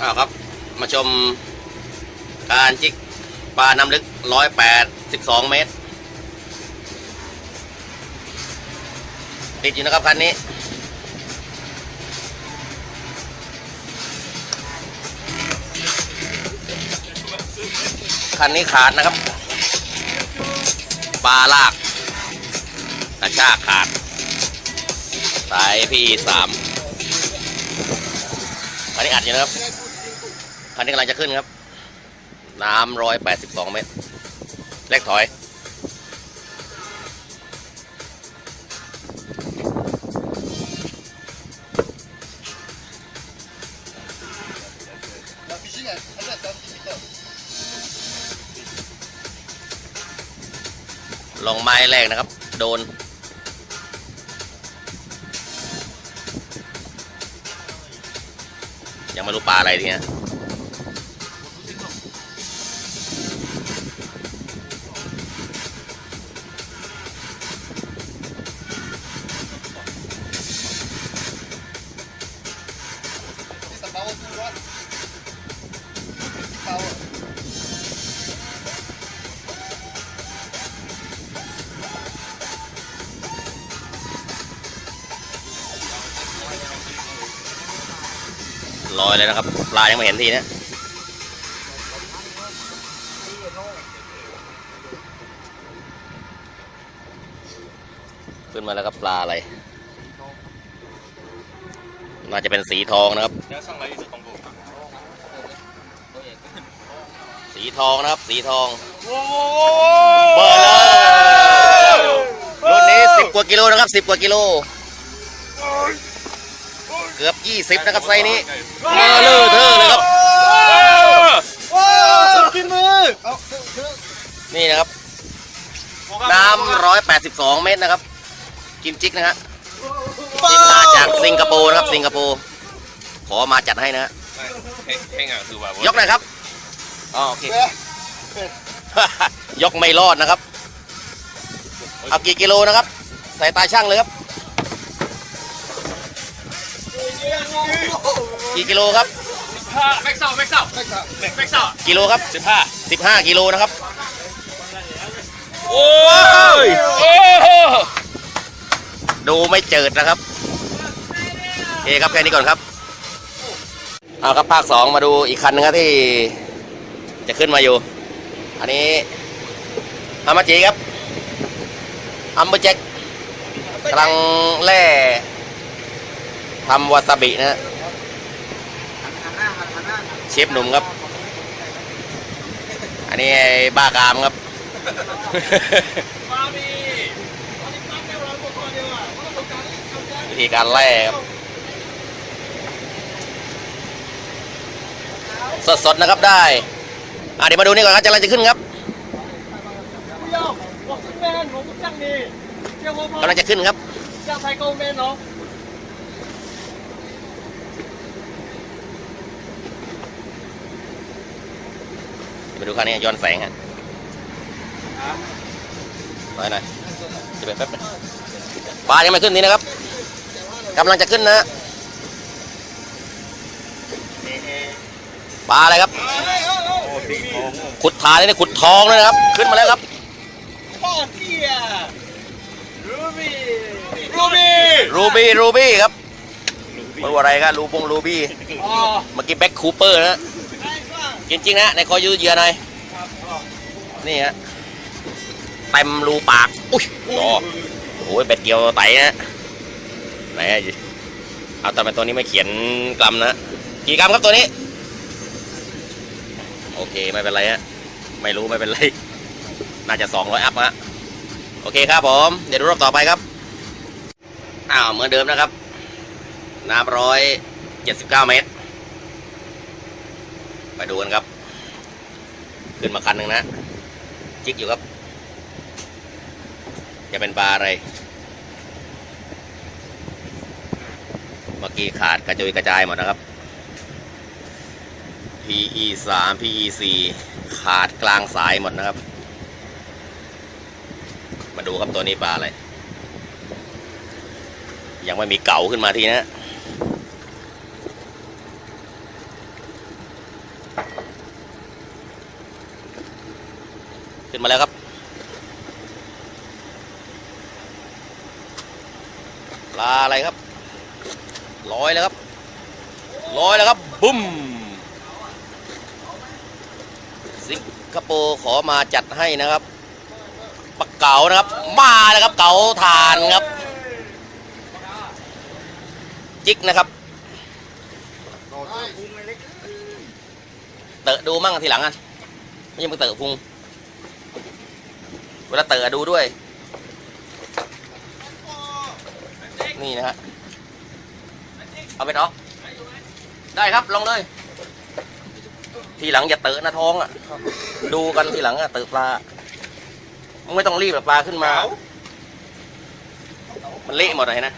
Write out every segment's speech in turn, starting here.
อ้าวครับ มาชมการจิกปลาน้ำลึกร้อยแปดสิบสองเมตร ติดอยู่นะครับคันนี้ คันนี้ขาดนะครับปลาลากกระชากขาด สายพี่สามคันนี้อัดอยู่นะครับ คันนี้กำลังจะขึ้นครับ น้ำร้อยแปดสิบสองเมตรเล็กถอย ลองไม้แรกนะครับ โดนยังไม่รู้ปลาอะไรทีเนี้ย ลอยเลยนะครับ ปลายังไม่เห็นทีนะขึ้นมาแล้วครับปลาอะไร น่าจะเป็นสีทองนะครับ สีทองนะครับ สีทองเบอร์เลยรุ่นนี้สิบกว่ากิโลนะครับสิบกว่ากิโล เกือบ 20 นะครับไซนี้เบอเลอร์เธอเลยครับกินมือนี่นะครับ น้ำ182 เมตรนะครับ กิมจิกนะฮะทีมาจากสิงคโปร์นะครับสิงคโปร์ขอมาจัดให้นะฮะยกนะครับอ๋อโอเคยกไม่รอดนะครับ เอากี่กิโลนะครับใส่ตาช่างเลยครับ กี่กิโลครับแม็กซ์เซาแม็กซ์เซาแม็กซ์เซากิโลครับสิบห้าสิบห้ากิโลนะครับ โอ้ยดูไม่เจิดนะครับโอเคครับแค่นี้ก่อนครับ เอาครับภาคสองมาดูอีกคันนึงครับที่จะขึ้นมาอยู่ อันนี้ฮามาจิครับอัมเบอร์แจ็คกำลังแล่ ทำวาซาบินะเชฟหนุ่มครับ อันนี้ไอ้บ้ากามครับ วิธีการแล่ครับสดๆนะครับได้อะเดี๋ยวมาดูนี่ก่อนครับจะอะไรจะขึ้นครับกำลังจะขึ้นครับ มาดูคันนี้ย้อนแสงฮะหน่อยหน่อยจะไปแป๊บนึงปลายังไม่ขึ้นนี้นะครับกำลังจะขึ้นนะปลาอะไรครับขุดทานนี่ขุดทองเลยนะครับ ขึ้นมาแล้วครับปาเกียรูบี้รูบี้รูบี้รูบี้ครับมันว่าอะไรครับรูปงรูบี้เมื่อกี้แบ็คคูเปอร์นะ จริงๆนะในคอยืดเหยื่อหน่อยนี่ฮะเต็มรูปากอุ้ยรอโอ้ยเบ็ดเกี่ยวไตนะไหนอะเอาแต่เป็นตัวนี้ไม่เขียนกรัมนะกี่กรัมครับตัวนี้ โอเคไม่เป็นไรฮะไม่รู้ไม่เป็นไร น่าจะสองร้อยอัพฮะโอเคครับผม เดี๋ยวดูรอบต่อไปครับอ้าวเหมือนเดิมนะครับ น้ำร้อยเจ็ดสิบเก้าเมตร ไปดูกันครับ ขึ้นมาคันหนึ่งนะ จิกอยู่ครับ จะเป็นปลาอะไร เมื่อกี้ขาดกระจุยกระจายหมดนะครับ PE 3 PE 4ขาดกลางสายหมดนะครับ มาดูครับตัวนี้ปลาอะไร ยังไม่มีเก่าขึ้นมาทีนะ มาแล้วครับ ปลาอะไรครับลอยแล้วครับลอยแล้วครับบุ้มสิงคโปร์ขอมาจัดให้นะครับปลาเก๋านะครับ มาแล้วครับเก๋าทานครับ จิกนะครับเตอะดูมั่งทีหลังอะไม่ใช่มึงเตอะพุง วลาเต๋อดูด้วย นี่นะฮะ เอาไปออก ได้ครับลองเลย ทีหลังอย่าเต๋อนะท้องอะ ดูกันทีหลังอะเตอปลามึงไม่ต้องรีบแบบปลาขึ้นมา มันเละหมดเลยนะ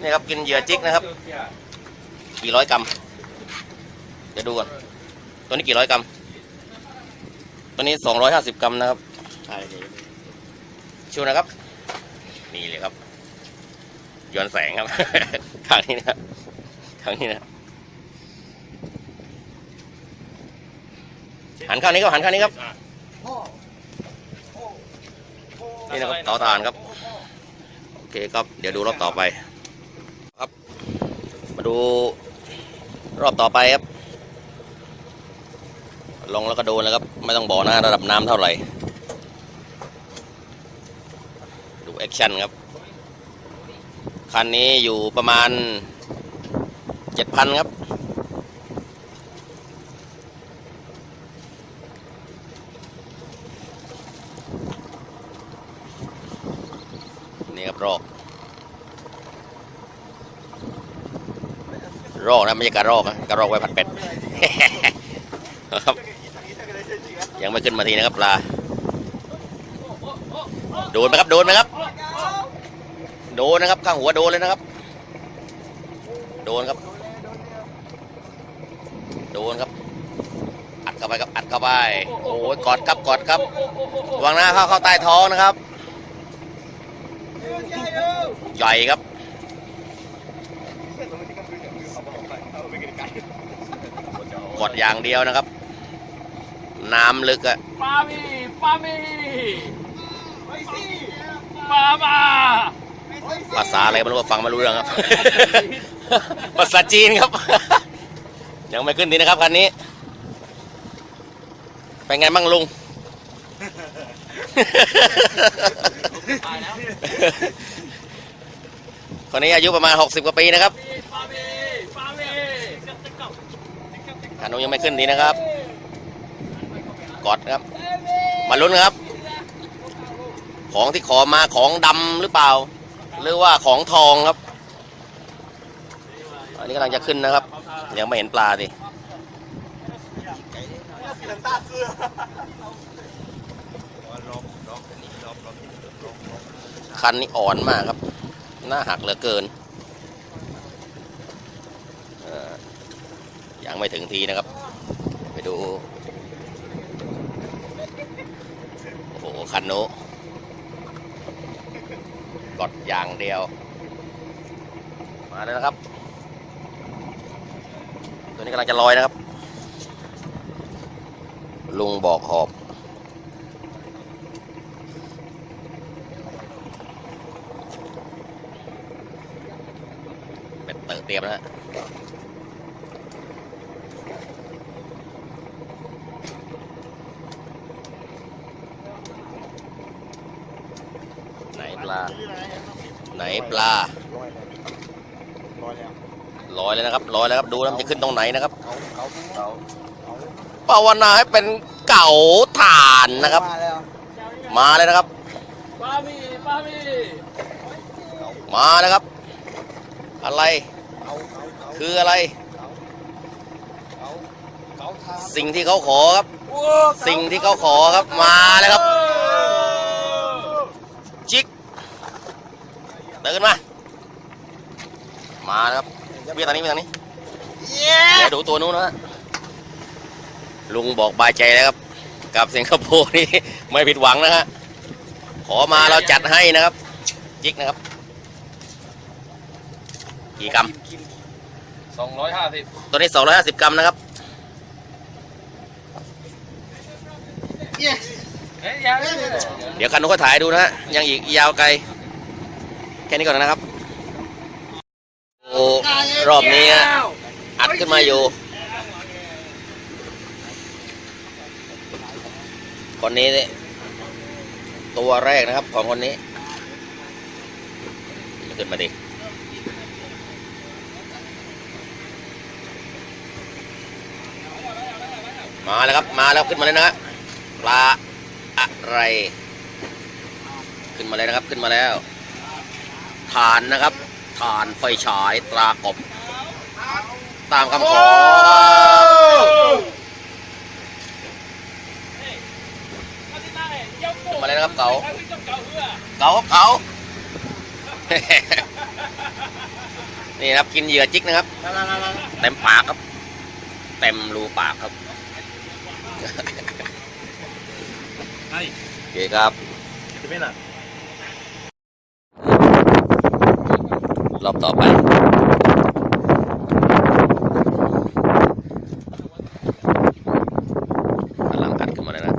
นี่ครับกินเหยื่อจิกนะครับ กี่ร้อยกรัมเดี๋ยวดูก่อนตัวนี้กี่ร้อยกรัมตัวนี้สองร้อยห้าสิบกรัมนะครับชิวนะครับ นี่เลยครับย้อนแสงครับทางนี้นะครับทางนี้นะหันข้างนี้ครับหันข้างนี้ครับนี่นะครับต่อทานครับโอเคครับ เดี๋ยวดูรอบต่อไป ครับ มาดู รอบต่อไปครับ ลงแล้วก็โดนแล้วครับ ไม่ต้องบอกนะระดับน้ำเท่าไหร่ ดูแอคชั่นครับ คันนี้อยู่ประมาณเจ็ดพันครับนี่ครับรอก รอกนะไม่ใช่กระรอกนะกระรอกไว้ผัดเป็ดครับ ยังไม่ขึ้นมาทีนะครับปลาโดนไหมครับโดนไหมครับ โดนนะครับข้างหัวโดนเลยนะครับ โดนครับ โดนครับ อัดเข้าไปครับอัดเข้าไปโอ้ยกอดครับกอดครับระวังหน้าเข้าเข้าใต้ท้องนะครับใหญ่ครับ กดอย่างเดียวนะครับ น้ำลึกอะปามีปามีปามาภาษาอะไรไม่รู้ว่าฟังไม่รู้เรื่องครับ ภาษาจีนครับ ยังไม่ขึ้นดีนะครับคันนี้ เป็นไงบ้างลุงคนนี้อายุประมาณ 60 กว่าปีนะครับปามีปามี คันนู้ยังไม่ขึ้นดีนะครับ กอดครับ มาลุ้นครับ ของที่ขอมาของดำหรือเปล่า หรือว่าของทองครับ อันนี้กำลังจะขึ้นนะครับ ยังไม่เห็นปลาดิคันนี้อ่อนมากครับ หน้าหักเหลือเกินเอ่อ ยังไม่ถึงทีนะครับ ไปดู โอ้โห คันโนกดอย่างเดียว มาเลยนะครับ ตัวนี้กำลังจะลอยนะครับ ลุงบอกหอบเป็นเติร์เตรียมนะฮะไหนป ลา ไหนปลาลอยเลยนะครับลอยแล้วครับดูแล้วมันจะขึ้นตรงไหนนะครับภาวนาให้เป็นเก่าถ่านนะครับ มาเลยนะครับปามีปามีมาแล้วครับ อะไร คืออะไร สิ่งที่เขาขอครับ สิ่งที่เขาขอครับมาแล้วครับ จิก ตื่นมา มาแล้วครับเบี้ยตอนนี้เบี้ยตอนนี้เดี๋ยวดูตัวนู้นนะฮะลุงบอกบายใจแล้วครับ กับสิงคโปร์นี่ไม่ผิดหวังนะฮะขอมาเราจัดให้นะครับ จิกนะครับ กี่กรัมสองร้อยห้าสิบตัวนี้250กรัมนะครับ yes เฮ้ยยังเดี๋ยวคันนู้นก็ถ่ายดูนะฮะยังอีกยาวไกล แค่นี้ก่อนนะครับโอ้รอบนี้อัดขึ้นมาอยู่คนนี้เนี่ยตัวแรกนะครับของคนนี้ขึ้นมาดิมาแล้วครับมาแล้วขึ้นมาเลยนะปลาอะไร ขึ้นมาเลยนะครับขึ้นมาแล้วานนะครับฐานไฟฉายตรากบ ตามคำขอขึ้นมาเลยนะครับเก๋าเก๋าเก๋านี่นะครับกินเหยื่อจิกนะครับ เต็มปากครับ เต็มรูปากครับโอเคครับจะเป็นอ่ะรอบต่อไป กำลังอัดขึ้นมาเลยนะ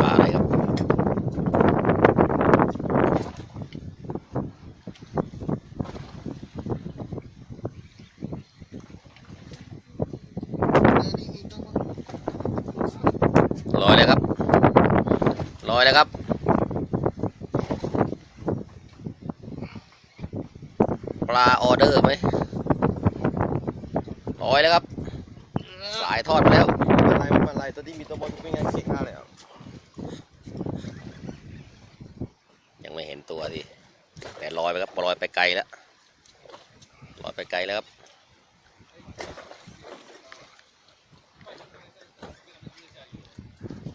ปลาอะไรครับ ลอยเลยครับ ลอยเลยครับปลาออเดอร์ไหมลอยแล้วครับ สายทอดไปแล้วอะไรมันอะไรตัวที่มีตัวบอลทุกงานเก่งมากเลยอะยังไม่เห็นตัวสิแต่ลอยไปครับลอยไปไกลแล้วลอยไปไกลแล้วครับ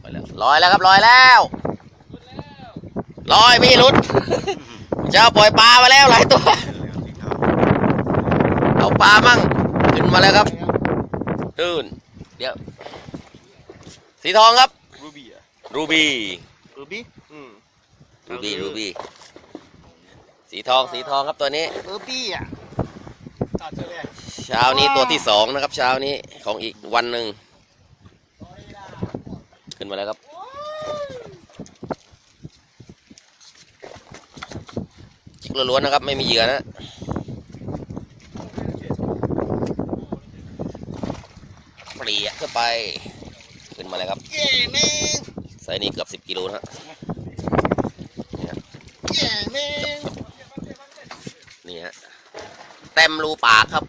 ไปแล้วลอยแล้วครับลอยแล้ว ลอยไม่ใช่หลุดเจ้าปล่อยปลามาแล้วหลายตัว เอาปลามั่งขึ้นมาแล้วครับตื่นเดี๋ยว สีทองครับ รูบี้อะรูบี้รูบี้อืมรูบี้รูบี้สีทองสีทองครับตัวนี้รูบี้อะเช้านี้ตัวที่สองนะครับ เช้านี้ของอีกวันหนึ่งขึ้นมาแล้วครับ จิก ล้วนๆนะครับ ไม่มีเหยื่อนะเปลี่ยขึ้นไป ขึ้นมาเลยครับไซนี้เกือบสิบกิโลนะฮะเนี่ฮะเต็มรูปากครับ